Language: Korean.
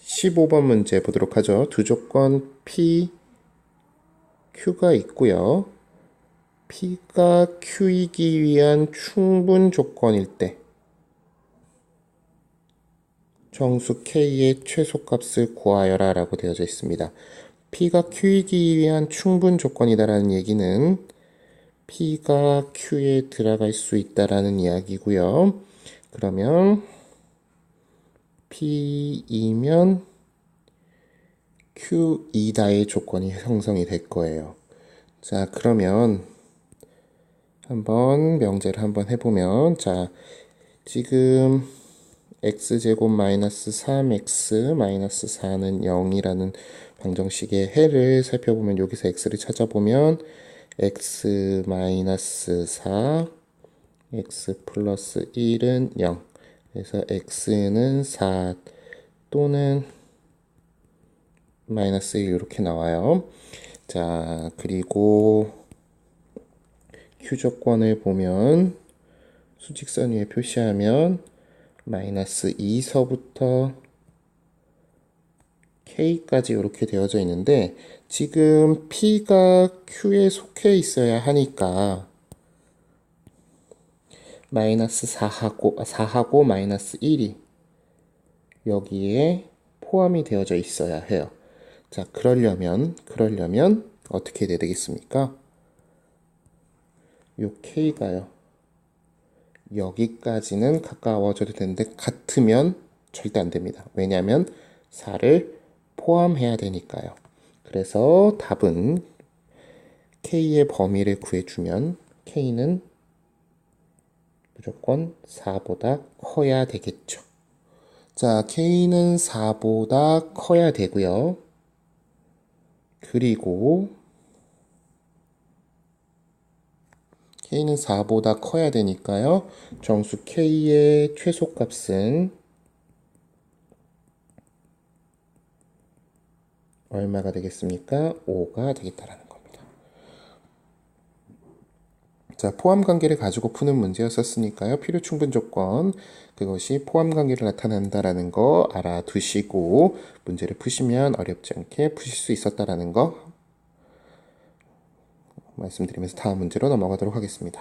15번 문제 보도록 하죠. 두 조건 P, Q가 있고요. P가 Q이기 위한 충분 조건일 때 정수 K의 최소값을 구하여라 라고 되어져 있습니다. P가 Q이기 위한 충분 조건이다라는 얘기는 P가 Q에 들어갈 수 있다라는 이야기고요. 그러면 P이면 Q2다의 조건이 형성이 될 거예요. 자, 그러면 한번 명제를 한번 해보면 자, 지금 x제곱 마이너스 3x 마이너스 4는 0이라는 방정식의 해를 살펴보면 여기서 x를 찾아보면 x 마이너스 4 x 플러스 1은 0 그래서 x는 4 또는 마이너스 1 이렇게 나와요. 자, 그리고 q 조건을 보면 수직선 위에 표시하면 마이너스 2서부터 k까지 이렇게 되어져 있는데 지금 p가 q에 속해 있어야 하니까 마이너스 4하고, 4하고 마이너스 1이 여기에 포함이 되어져 있어야 해요. 자, 그러려면, 그러려면 어떻게 돼야 되겠습니까? 요 K가요. 여기까지는 가까워져도 되는데 같으면 절대 안 됩니다. 왜냐하면 4를 포함해야 되니까요. 그래서 답은 K의 범위를 구해주면 K는 무조건 4보다 커야 되겠죠. 자, K는 4보다 커야 되고요. 그리고 K는 4보다 커야 되니까요. 정수 K의 최소값은 얼마가 되겠습니까? 5가 되겠다라는 겁니다. 자, 포함 관계를 가지고 푸는 문제였었으니까요. 필요 충분 조건 그것이 포함 관계를 나타낸다라는 거 알아두시고 문제를 푸시면 어렵지 않게 푸실 수 있었다라는 거 말씀드리면서 다음 문제로 넘어가도록 하겠습니다.